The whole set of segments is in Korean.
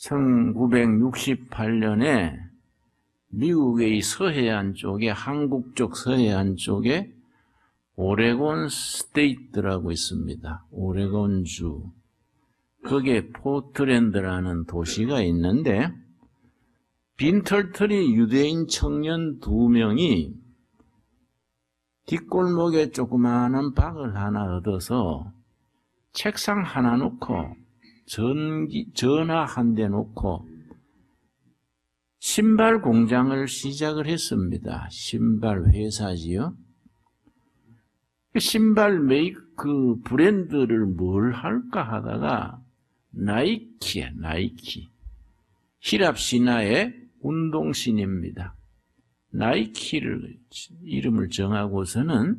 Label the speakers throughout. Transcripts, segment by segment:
Speaker 1: 1968년에 미국의 서해안 쪽에 한국 쪽 서해안 쪽에 오레곤 스테이트라고 있습니다. 오레곤주. 거기에 포트랜드라는 도시가 있는데 빈털터리 유대인 청년 두 명이 뒷골목에 조그마한 박을 하나 얻어서 책상 하나 놓고 전기, 전화 한 대 놓고 신발 공장을 시작을 했습니다. 신발 회사지요. 그 신발 메이크 브랜드를 뭘 할까 하다가 나이키야, 나이키. 히랍 신화의 운동신입니다. 나이키를 이름을 정하고서는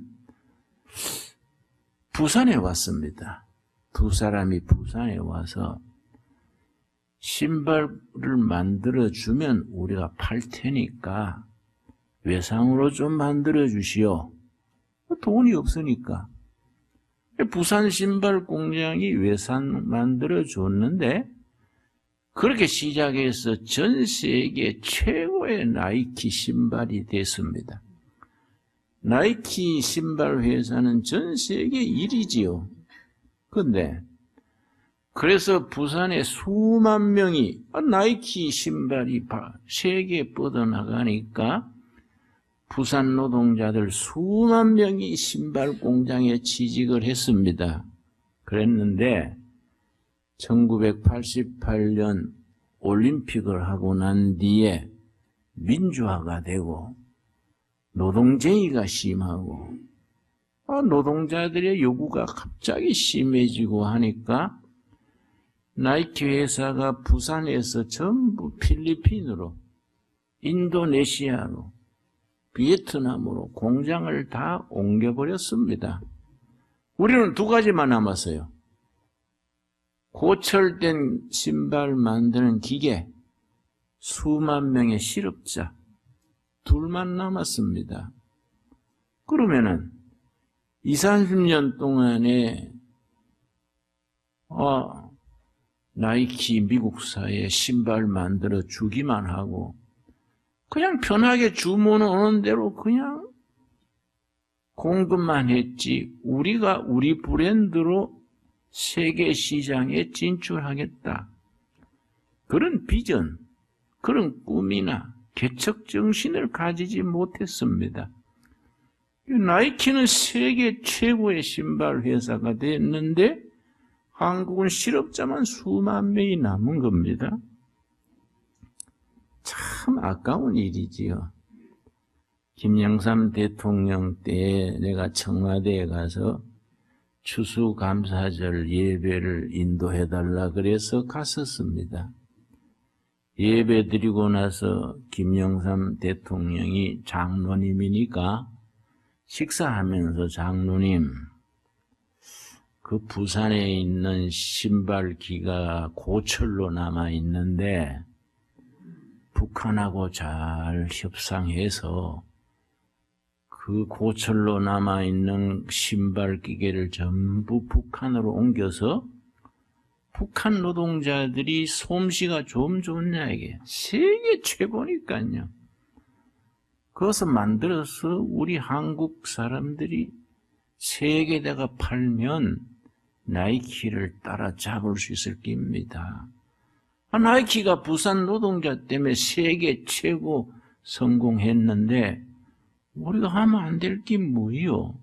Speaker 1: 부산에 왔습니다. 두 사람이 부산에 와서 신발을 만들어 주면 우리가 팔 테니까 외상으로 좀 만들어 주시오. 돈이 없으니까. 부산 신발 공장이 외상 만들어 줬는데 그렇게 시작해서 전 세계 최고의 나이키 신발이 됐습니다. 나이키 신발 회사는 전 세계 1위지요. 근데 그래서 부산에 수만 명이 나이키 신발이 세계에 뻗어나가니까 부산 노동자들 수만 명이 신발 공장에 취직을 했습니다. 그랬는데 1988년 올림픽을 하고 난 뒤에 민주화가 되고 노동쟁의가 심하고 아, 노동자들의 요구가 갑자기 심해지고 하니까 나이키 회사가 부산에서 전부 필리핀으로 인도네시아로 비에트남으로 공장을 다 옮겨버렸습니다. 우리는 두 가지만 남았어요. 고철된 신발 만드는 기계, 수만 명의 실업자, 둘만 남았습니다. 그러면은 2, 30년 동안에 어, 나이키 미국사에 신발 만들어 주기만 하고 그냥 편하게 주문 오는 대로 그냥 공급만 했지 우리가 우리 브랜드로 세계 시장에 진출하겠다. 그런 비전, 그런 꿈이나 개척 정신을 가지지 못했습니다. 나이키는 세계 최고의 신발 회사가 됐는데 한국은 실업자만 수만 명이 남은 겁니다. 참 아까운 일이지요. 김영삼 대통령 때 내가 청와대에 가서 추수감사절 예배를 인도해달라 그래서 갔었습니다. 예배 드리고 나서 김영삼 대통령이 장로님이니까 식사하면서 장로님, 그 부산에 있는 신발 기가 고철로 남아 있는데 북한하고 잘 협상해서 그 고철로 남아 있는 신발 기계를 전부 북한으로 옮겨서 북한 노동자들이 솜씨가 좀 좋냐 이게 세계 최고니까요. 그것을 만들어서 우리 한국 사람들이 세계대가 팔면 나이키를 따라잡을 수 있을 겁니다. 아, 나이키가 부산 노동자 때문에 세계 최고 성공했는데 우리가 하면 안 될 게 뭐요?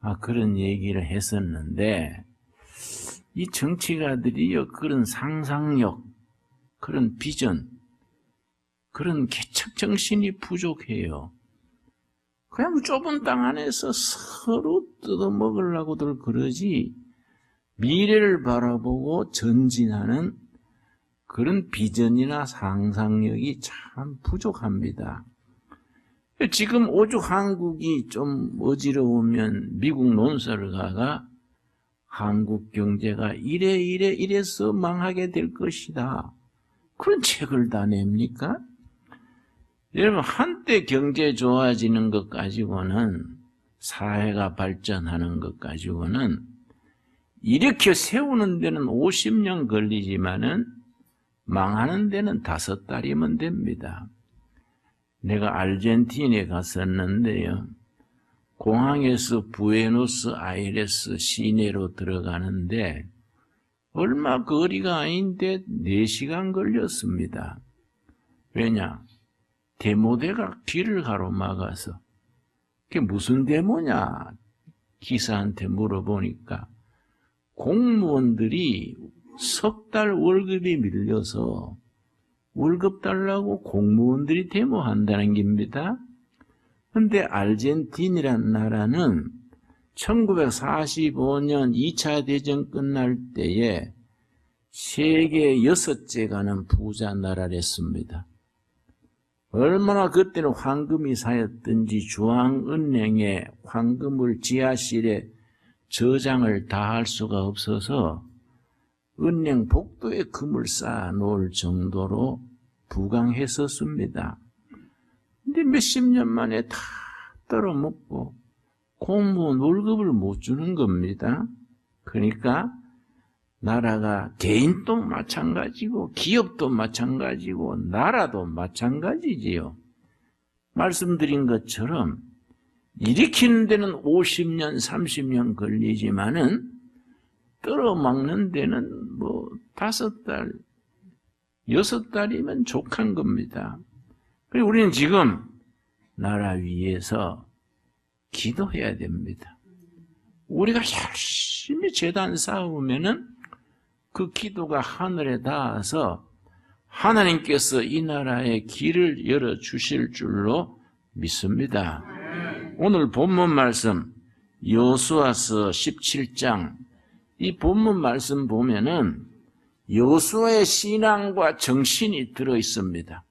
Speaker 1: 아 그런 얘기를 했었는데 이 정치가들이요 그런 상상력, 그런 비전, 그런 개척 정신이 부족해요. 그냥 좁은 땅 안에서 서로 뜯어먹으려고들 그러지 미래를 바라보고 전진하는 그런 비전이나 상상력이 참 부족합니다. 지금 오죽 한국이 좀 어지러우면 미국 논설을 가가 한국 경제가 이래 이래 이래서 망하게 될 것이다. 그런 책을 다 냅니까? 여러분 한때 경제 좋아지는 것 가지고는 사회가 발전하는 것 가지고는 일으켜 세우는 데는 50년 걸리지만은 망하는 데는 다섯 달이면 됩니다. 내가 아르헨티나에 갔었는데요. 공항에서 부에노스 아이레스 시내로 들어가는데 얼마 거리가 아닌데 4시간 걸렸습니다. 왜냐? 데모대가 길을 가로막아서 그게 무슨 데모냐? 기사한테 물어보니까 공무원들이 석 달 월급이 밀려서 월급 달라고 공무원들이 데모한다는 겁니다. 근데 아르헨티나란 나라는 1945년 2차 대전 끝날 때에 세계 여섯째 가는 부자 나라랬습니다. 얼마나 그때는 황금이 쌓였든지 중앙은행에 황금을 지하실에 저장을 다 할 수가 없어서 은행 복도에 금을 쌓아 놓을 정도로 부강했었습니다. 근데 몇십 년 만에 다 떨어먹고 공무원 월급을 못 주는 겁니다. 그러니까 나라가 개인도 마찬가지고 기업도 마찬가지고 나라도 마찬가지지요. 말씀드린 것처럼 일으키는 데는 50년, 30년 걸리지만은 떨어막는 데는 뭐 다섯 달, 여섯 달이면 족한 겁니다. 그리고 우리는 지금 나라 위에서 기도해야 됩니다. 우리가 열심히 재단 쌓으면은 그 기도가 하늘에 닿아서 하나님께서 이 나라의 길을 열어 주실 줄로 믿습니다. 오늘 본문 말씀 여수아서 17장 이 본문 말씀 보면은 여수아의 신앙과 정신이 들어 있습니다.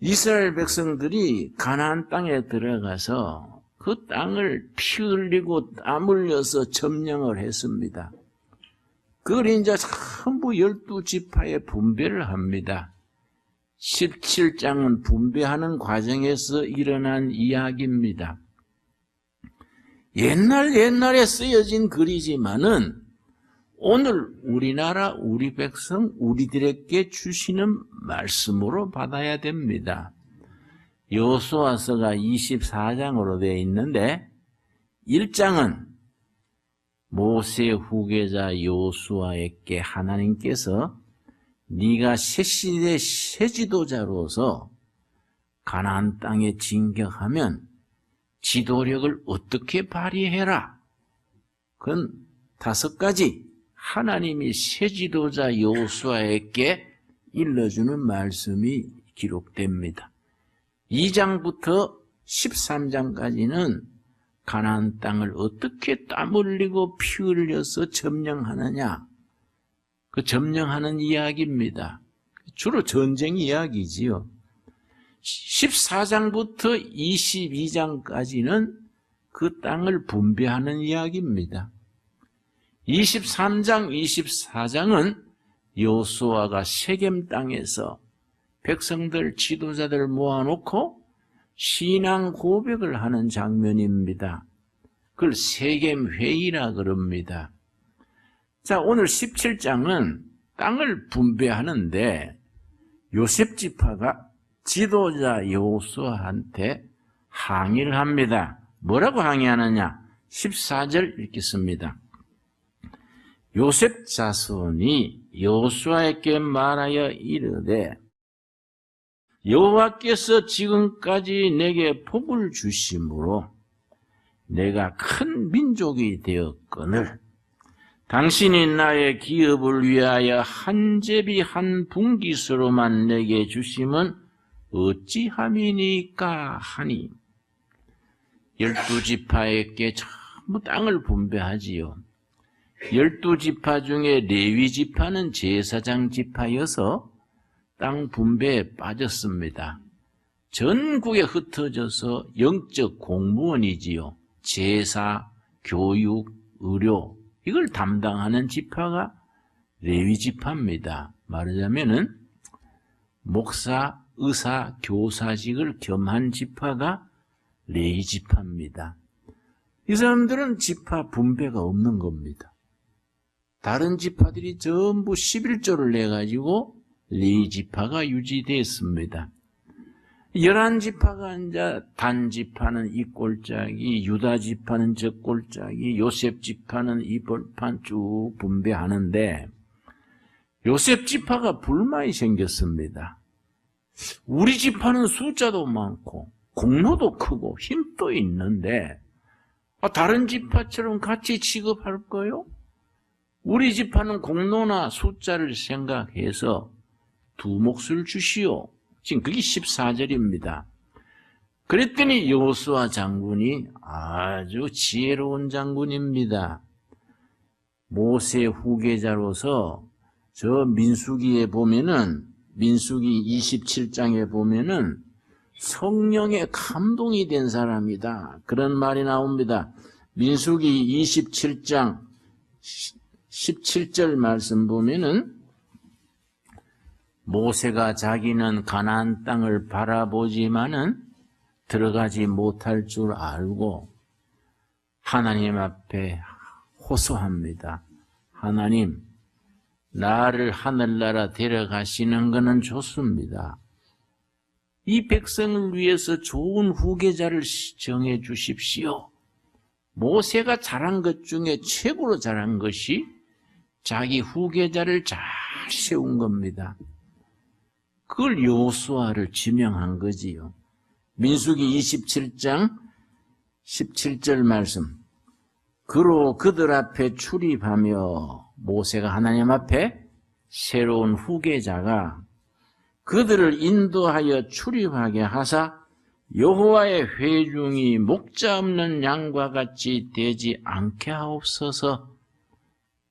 Speaker 1: 이스라엘 백성들이 가나안 땅에 들어가서 그 땅을 피 흘리고 땀 흘려서 점령을 했습니다. 그걸 이제 전부 열두 지파에 분배를 합니다. 17장은 분배하는 과정에서 일어난 이야기입니다. 옛날 옛날에 쓰여진 글이지만은 오늘 우리나라 우리 백성 우리들에게 주시는 말씀으로 받아야 됩니다. 여호수아서가 24장으로 되어 있는데 1장은 모세 후계자 여호수아에게 하나님께서 네가 새 시대 새 지도자로서 가나안 땅에 진격하면 지도력을 어떻게 발휘해라. 그건 다섯 가지 하나님이 새 지도자 여호수아에게 일러주는 말씀이 기록됩니다. 2장부터 13장까지는 가나안 땅을 어떻게 땀 흘리고 피 흘려서 점령하느냐 그 점령하는 이야기입니다. 주로 전쟁 이야기지요. 14장부터 22장까지는 그 땅을 분배하는 이야기입니다. 23장, 24장은 요수아가 세겜 땅에서 백성들, 지도자들 모아놓고 신앙 고백을 하는 장면입니다. 그걸 세겜 회의라 그럽니다. 자, 오늘 17장은 땅을 분배하는데 요셉 지파가 지도자 여호수아한테 항의를 합니다. 뭐라고 항의하느냐? 14절 읽겠습니다. 요셉 자손이 여호수아에게 말하여 이르되 여호와께서 지금까지 내게 복을 주심으로 내가 큰 민족이 되었거늘 당신이 나의 기업을 위하여 한 제비 한 분기수로만 내게 주심은 어찌함이니까 하니 열두 지파에게 전부 땅을 분배하지요. 열두 지파 중에 레위 지파는 제사장 지파여서 땅 분배에 빠졌습니다. 전국에 흩어져서 영적 공무원이지요. 제사, 교육, 의료 이걸 담당하는 지파가 레위 지파입니다. 말하자면은 목사, 의사, 교사직을 겸한 지파가 레위 지파입니다. 이 사람들은 지파 분배가 없는 겁니다. 다른 지파들이 전부 11조를 내가지고 네 지파가 유지됐습니다. 열한 지파가 이제 단 지파는 이 꼴짝이, 유다 지파는 저 꼴짝이, 요셉 지파는 이 벌판 쭉 분배하는데 요셉 지파가 불만이 생겼습니다. 우리 지파는 숫자도 많고 공로도 크고 힘도 있는데 아, 다른 지파처럼 같이 취급할 거요? 우리 지파는 공로나 숫자를 생각해서 두 몫을 주시오. 지금 그게 14절입니다. 그랬더니 여호수아 장군이 아주 지혜로운 장군입니다. 모세 후계자로서 저 민수기에 보면은 민수기 27장에 보면은 성령의 감동이 된 사람이다. 그런 말이 나옵니다. 민수기 27장 17절 말씀 보면은 모세가 자기는 가나안 땅을 바라보지만은 들어가지 못할 줄 알고 하나님 앞에 호소합니다. 하나님, 나를 하늘나라 데려가시는 것은 좋습니다. 이 백성을 위해서 좋은 후계자를 정해 주십시오. 모세가 잘한 것 중에 최고로 잘한 것이 자기 후계자를 잘 세운 겁니다. 그걸 요수아를 지명한 거지요. 민수기 27장 17절 말씀. 그로 그들 앞에 출입하며 모세가 하나님 앞에 새로운 후계자가 그들을 인도하여 출입하게 하사 여호와의 회중이 목자 없는 양과 같이 되지 않게 하옵소서.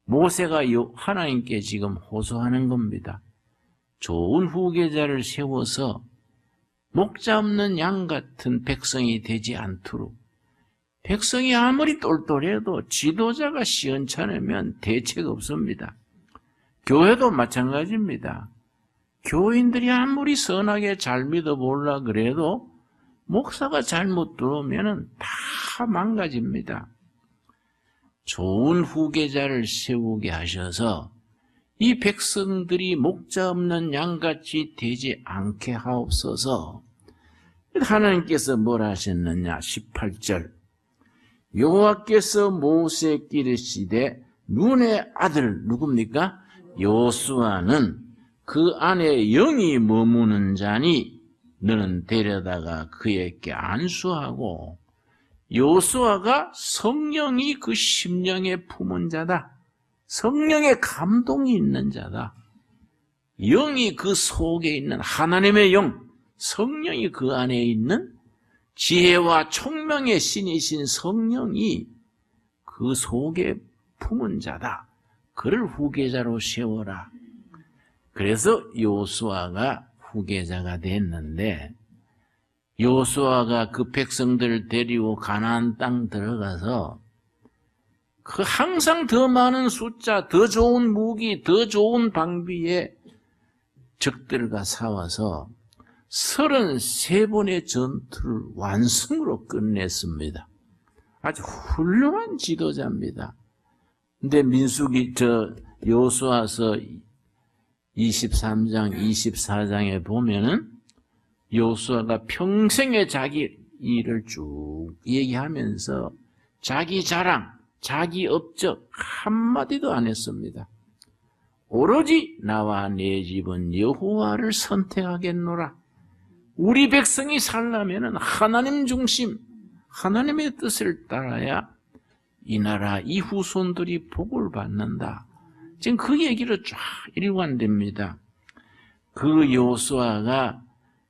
Speaker 1: 모세가 하나님께 지금 호소하는 겁니다. 좋은 후계자를 세워서 목자 없는 양 같은 백성이 되지 않도록 백성이 아무리 똘똘해도 지도자가 시원찮으면 대책 없습니다. 교회도 마찬가지입니다. 교인들이 아무리 선하게 잘 믿어보려 그래도 목사가 잘못 들어오면 다 망가집니다. 좋은 후계자를 세우게 하셔서 이 백성들이 목자 없는 양같이 되지 않게 하옵소서. 하나님께서 뭘 하셨느냐? 18절. 여호와께서 모세께 이르시되 눈의 아들 누굽니까? 요수아는 그 안에 영이 머무는 자니 너는 데려다가 그에게 안수하고 요수아가 성령이 그 심령에 품은 자다. 성령의 감동이 있는 자다. 영이 그 속에 있는 하나님의 영, 성령이 그 안에 있는 지혜와 총명의 신이신 성령이 그 속에 품은 자다. 그를 후계자로 세워라. 그래서 요수아가 후계자가 됐는데 요수아가 그 백성들을 데리고 가나안 땅 들어가서 그 항상 더 많은 숫자, 더 좋은 무기, 더 좋은 방비에 적들과 싸워서 33번의 전투를 완승으로 끝냈습니다. 아주 훌륭한 지도자입니다. 근데 민숙이 저 요수아서 23장, 24장에 보면은 요수아가 평생에 자기 일을 쭉 얘기하면서 자기 자랑, 자기 업적 한마디도 안 했습니다. 오로지 나와 내 집은 여호와를 선택하겠노라. 우리 백성이 살려면 하나님 중심, 하나님의 뜻을 따라야 이 나라 이 후손들이 복을 받는다. 지금 그 얘기를 쫙 일관됩니다. 그 요수아가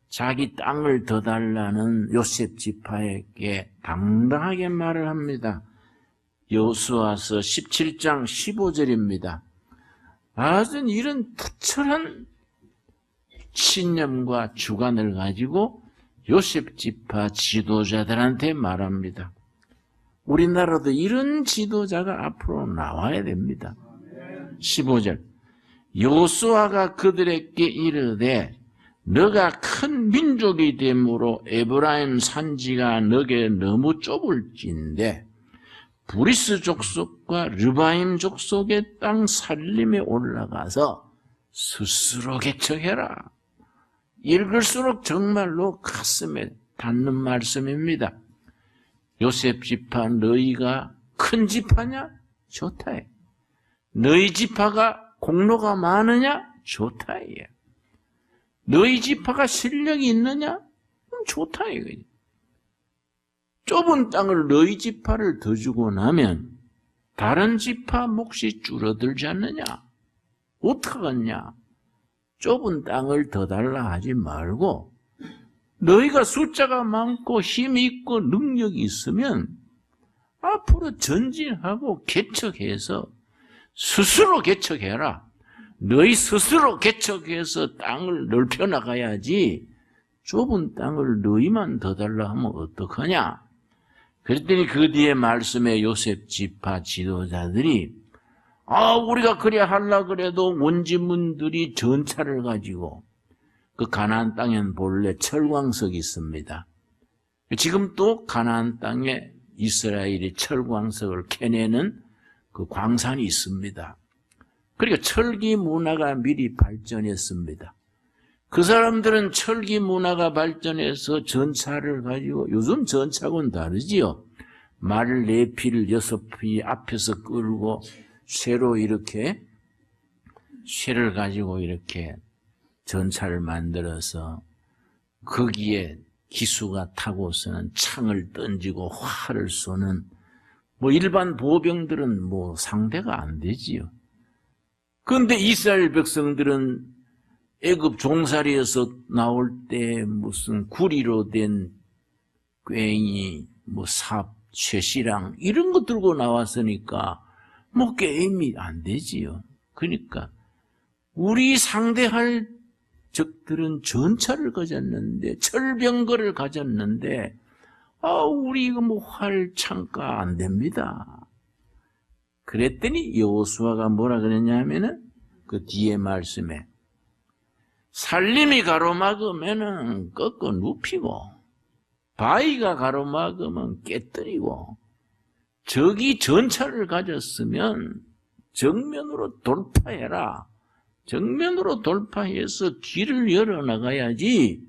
Speaker 1: 자기 땅을 더 달라는 요셉 지파에게 당당하게 말을 합니다. 여수와서 17장 15절입니다. 아주 이런 부철한 신념과 주관을 가지고 요셉 지파 지도자들한테 말합니다. 우리나라도 이런 지도자가 앞으로 나와야 됩니다. 15절 요수아가 그들에게 이르되 너가 큰 민족이 되므로 에브라임 산지가 너게 너무 좁을진데 브리스 족속과 르바임 족속의 땅 살림에 올라가서 스스로 개척해라. 읽을수록 정말로 가슴에 닿는 말씀입니다. 요셉 지파 너희가 큰 지파냐? 좋다. 너희 지파가 공로가 많으냐? 좋다. 너희 지파가 실력이 있느냐? 그럼 좋다. 이거지. 좁은 땅을 너희 지파를 더 주고 나면 다른 지파 몫이 줄어들지 않느냐? 어떡하겠냐? 좁은 땅을 더 달라 하지 말고 너희가 숫자가 많고 힘이 있고 능력이 있으면 앞으로 전진하고 개척해서 스스로 개척해라. 너희 스스로 개척해서 땅을 넓혀 나가야지 좁은 땅을 너희만 더 달라 하면 어떡하냐? 그랬더니 그 뒤에 말씀에 요셉 지파 지도자들이 아 우리가 그래 할라 그래도 원지문들이 전차를 가지고 그 가나안 땅엔 본래 철광석이 있습니다. 지금 또 가나안 땅에 이스라엘이 철광석을 캐내는 그 광산이 있습니다. 그러니까 철기 문화가 미리 발전했습니다. 그 사람들은 철기 문화가 발전해서 전차를 가지고 요즘 전차하고는 다르지요. 말을 네 피를 여섯 피 앞에서 끌고 쇠로 이렇게 쇠를 가지고 이렇게 전차를 만들어서 거기에 기수가 타고서는 창을 던지고 활을 쏘는 뭐 일반 보병들은 뭐 상대가 안 되지요. 그런데 이스라엘 백성들은 애굽 종살이에서 나올 때 무슨 구리로 된 괭이, 뭐 삽, 쇠시랑 이런 거 들고 나왔으니까 뭐 게임이 안 되지요. 그러니까 우리 상대할 적들은 전차를 가졌는데 철병거를 가졌는데 아 우리 이거 뭐 활 창가 안 됩니다. 그랬더니 여호수아가 뭐라 그랬냐면은 그 뒤에 말씀에 살림이 가로막으면은 꺾어 눕히고 바위가 가로막으면 깨뜨리고 적이 전차를 가졌으면 정면으로 돌파해라. 정면으로 돌파해서 길을 열어나가야지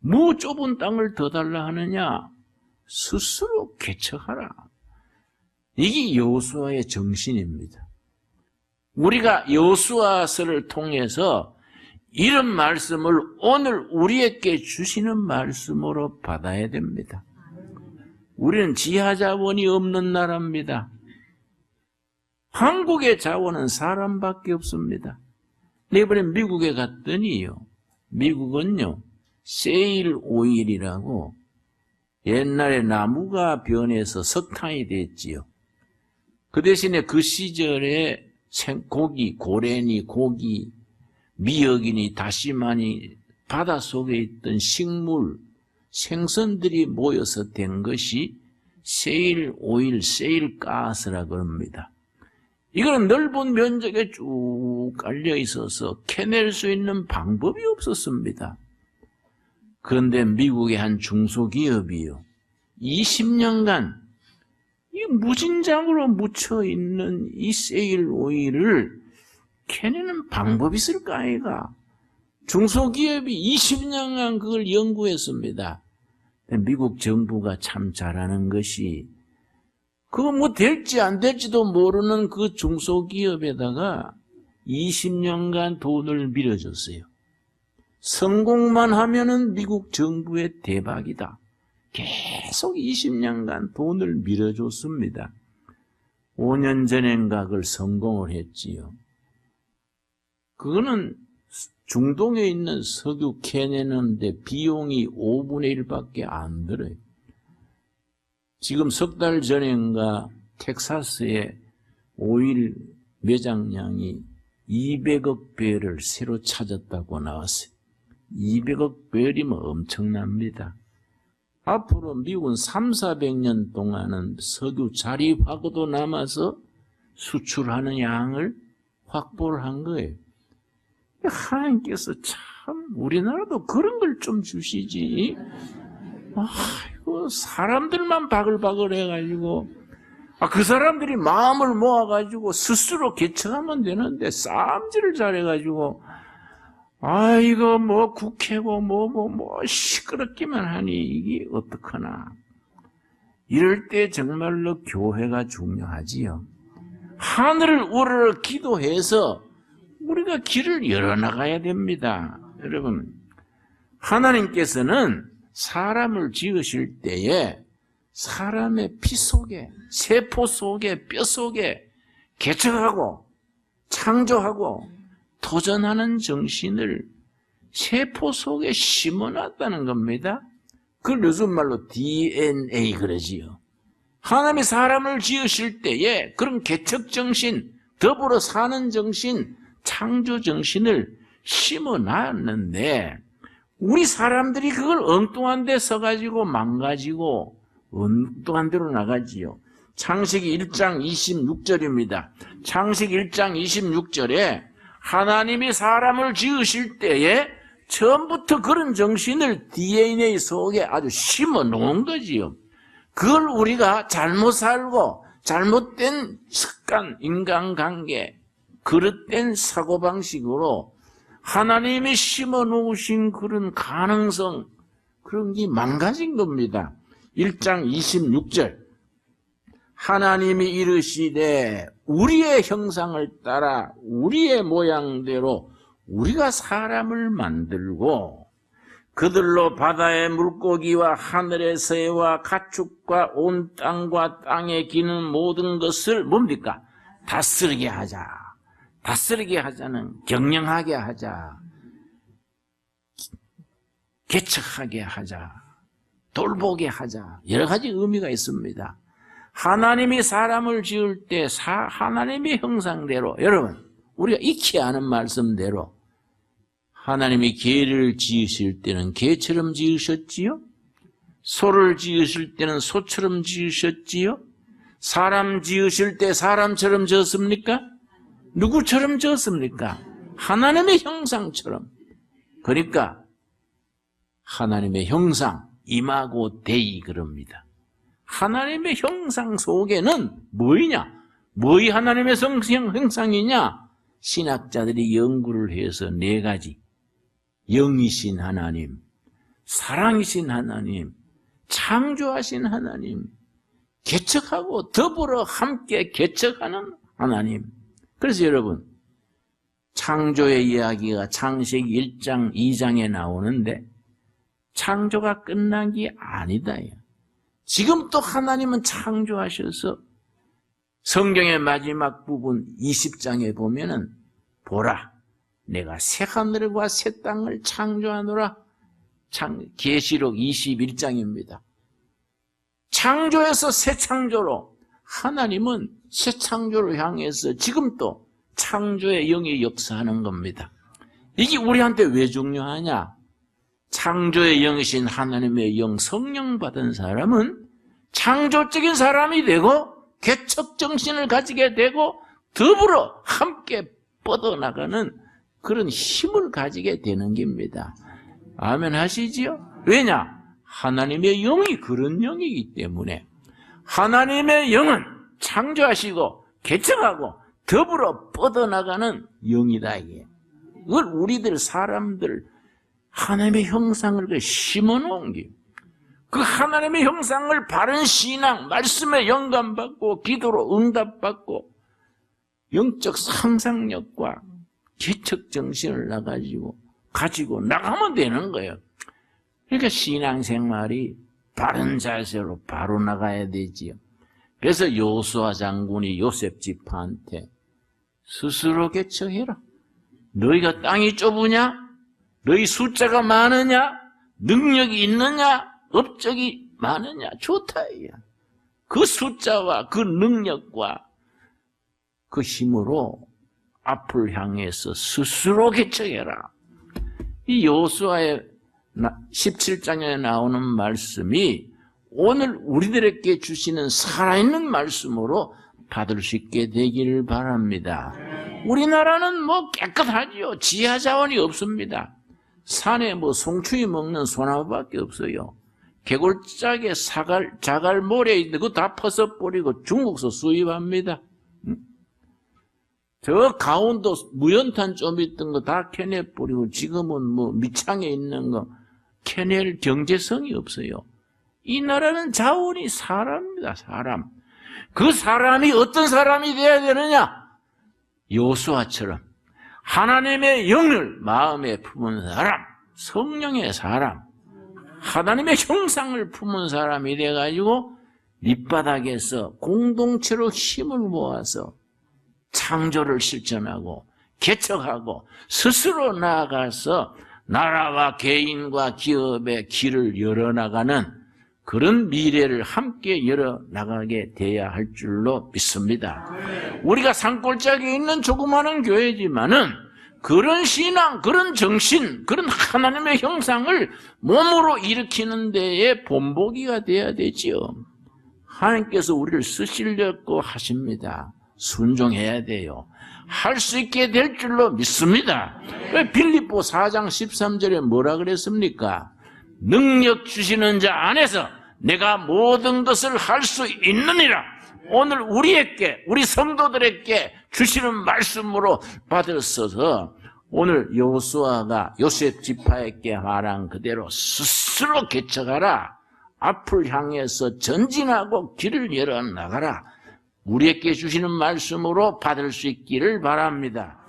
Speaker 1: 뭐 좁은 땅을 더 달라 하느냐? 스스로 개척하라. 이게 여호수아의 정신입니다. 우리가 여호수아서를 통해서 이런 말씀을 오늘 우리에게 주시는 말씀으로 받아야 됩니다. 우리는 지하 자원이 없는 나라입니다. 한국의 자원은 사람밖에 없습니다. 이번에 미국에 갔더니요. 미국은요. 세일 오일이라고 옛날에 나무가 변해서 석탄이 됐지요. 그 대신에 그 시절에 생, 고기, 고래니, 고기, 미역이니, 다시마니, 바닷속에 있던 식물, 생선들이 모여서 된 것이 세일 오일, 세일 가스라 그럽니다. 이거는 넓은 면적에 쭉 깔려 있어서 캐낼 수 있는 방법이 없었습니다. 그런데 미국의 한 중소기업이요. 20년간 이 무진장으로 묻혀 있는 이 세일 오일을 캐내는 방법이 있을까 아이가? 중소기업이 20년간 그걸 연구했습니다. 미국 정부가 참 잘하는 것이 그거 뭐 될지 안 될지도 모르는 그 중소기업에다가 20년간 돈을 밀어줬어요. 성공만 하면은 미국 정부의 대박이다. 계속 20년간 돈을 밀어줬습니다. 5년 전엔가 그걸 성공을 했지요. 그거는 중동에 있는 석유 캐내는데 비용이 5분의 1밖에 안 들어요. 지금 석 달 전인가 텍사스에 오일 매장량이 200억 배를 새로 찾았다고 나왔어요. 200억 배이면 엄청납니다. 앞으로 미국은 3, 400년 동안은 석유 자립하고도 남아서 수출하는 양을 확보를 한 거예요. 하나님께서 참 우리나라도 그런 걸 좀 주시지. 아이고 사람들만 바글바글 해가지고 아, 그 사람들이 마음을 모아가지고 스스로 개척하면 되는데 싸움질을 잘해가지고 아 이거 뭐 국회고 뭐뭐뭐 시끄럽기만 하니 이게 어떡하나 이럴 때 정말로 교회가 중요하지요. 하늘을 우러러 기도해서 우리가 길을 열어나가야 됩니다. 여러분 하나님께서는 사람을 지으실 때에 사람의 피 속에, 세포 속에, 뼈 속에 개척하고 창조하고 도전하는 정신을 세포 속에 심어놨다는 겁니다. 그걸 요즘 말로 DNA 그러지요. 하나님이 사람을 지으실 때에 그런 개척 정신, 더불어 사는 정신, 창조 정신을 심어 놨는데 우리 사람들이 그걸 엉뚱한 데 서가지고 망가지고 엉뚱한 데로 나가지요. 창세기 1장 26절입니다. 창세기 1장 26절에 하나님이 사람을 지으실 때에 처음부터 그런 정신을 DNA 속에 아주 심어 놓은 거지요. 그걸 우리가 잘못 살고 잘못된 습관, 인간관계, 그릇된 사고방식으로 하나님이 심어 놓으신 그런 가능성, 그런 게 망가진 겁니다. 1장 26절. 하나님이 이르시되 우리의 형상을 따라 우리의 모양대로 우리가 사람을 만들고 그들로 바다의 물고기와 하늘의 새와 가축과 온 땅과 땅에 기는 모든 것을 뭡니까? 다스리게 하자. 다스리게 하자는 경영하게 하자. 개척하게 하자. 돌보게 하자. 여러 가지 의미가 있습니다. 하나님이 사람을 지을 때 사, 하나님의 형상대로 여러분 우리가 익히 아는 말씀대로 하나님이 개를 지으실 때는 개처럼 지으셨지요? 소를 지으실 때는 소처럼 지으셨지요? 사람 지으실 때 사람처럼 지었습니까? 누구처럼 지었습니까? 하나님의 형상처럼. 그러니까 하나님의 형상, 임하고 대이 그럽니다. 하나님의 형상 속에는 뭐이냐? 뭐이 하나님의 성형 형상이냐? 신학자들이 연구를 해서 네 가지. 영이신 하나님, 사랑이신 하나님, 창조하신 하나님, 개척하고 더불어 함께 개척하는 하나님. 그래서 여러분, 창조의 이야기가 창세기 1장, 2장에 나오는데 창조가 끝난 게 아니다. 지금 또 하나님은 창조하셔서 성경의 마지막 부분 20장에 보면 은 보라 내가 새 하늘과 새 땅을 창조하노라 창, 계시록 21장입니다. 창조에서 새 창조로 하나님은 새 창조를 향해서 지금 또 창조의 영이 역사하는 겁니다. 이게 우리한테 왜 중요하냐? 창조의 영이신 하나님의 영 성령 받은 사람은 창조적인 사람이 되고 개척 정신을 가지게 되고 더불어 함께 뻗어나가는 그런 힘을 가지게 되는 겁니다. 아멘 하시지요? 왜냐? 하나님의 영이 그런 영이기 때문에 하나님의 영은 창조하시고 개척하고 더불어 뻗어나가는 영이다 이게. 그걸 우리들 사람들 하나님의 형상을 그 심어놓은 게. 그 하나님의 형상을 바른 신앙, 말씀에 영감받고, 기도로 응답받고, 영적 상상력과 개척 정신을 나가지고, 가지고 나가면 되는 거예요. 그러니까 신앙생활이 바른 자세로 바로 나가야 되지요. 그래서 요수아 장군이 요셉 지파한테 스스로 개척해라. 너희가 땅이 좁으냐? 너희 숫자가 많으냐? 능력이 있느냐? 업적이 많으냐? 좋다. 그 숫자와 그 능력과 그 힘으로 앞을 향해서 스스로 개척해라. 이 요수아의 17장에 나오는 말씀이 오늘 우리들에게 주시는 살아있는 말씀으로 받을 수 있게 되기를 바랍니다. 우리나라는 뭐 깨끗하지요. 지하 자원이 없습니다. 산에 뭐 송충이 먹는 소나무밖에 없어요. 개골짜기에 사갈, 자갈 모래 있는데 그거 다 퍼서 버리고 중국서 수입합니다. 응? 저 강원도 무연탄 좀 있던 거 다 캐내 버리고 지금은 뭐 미창에 있는 거 캐낼 경제성이 없어요. 이 나라는 자원이 사람입니다, 사람. 그 사람이 어떤 사람이 돼야 되느냐? 요수아처럼 하나님의 영을 마음에 품은 사람, 성령의 사람, 하나님의 형상을 품은 사람이 돼가지고 밑바닥에서 공동체로 힘을 모아서 창조를 실천하고 개척하고 스스로 나아가서 나라와 개인과 기업의 길을 열어나가는 그런 미래를 함께 열어나가게 돼야 할 줄로 믿습니다. 우리가 산골짜기에 있는 조그마한 교회지만은 그런 신앙, 그런 정신, 그런 하나님의 형상을 몸으로 일으키는 데에 본보기가 돼야 되지요. 하나님께서 우리를 쓰시려고 하십니다. 순종해야 돼요. 할 수 있게 될 줄로 믿습니다. 왜 빌립보 4장 13절에 뭐라 그랬습니까? 능력 주시는 자 안에서 내가 모든 것을 할 수 있느니라. 오늘 우리에게, 우리 성도들에게 주시는 말씀으로 받았어서 오늘 요수아가 요셉 지파에게 말한 그대로 스스로 개척하라. 앞을 향해서 전진하고 길을 열어 나가라. 우리에게 주시는 말씀으로 받을 수 있기를 바랍니다.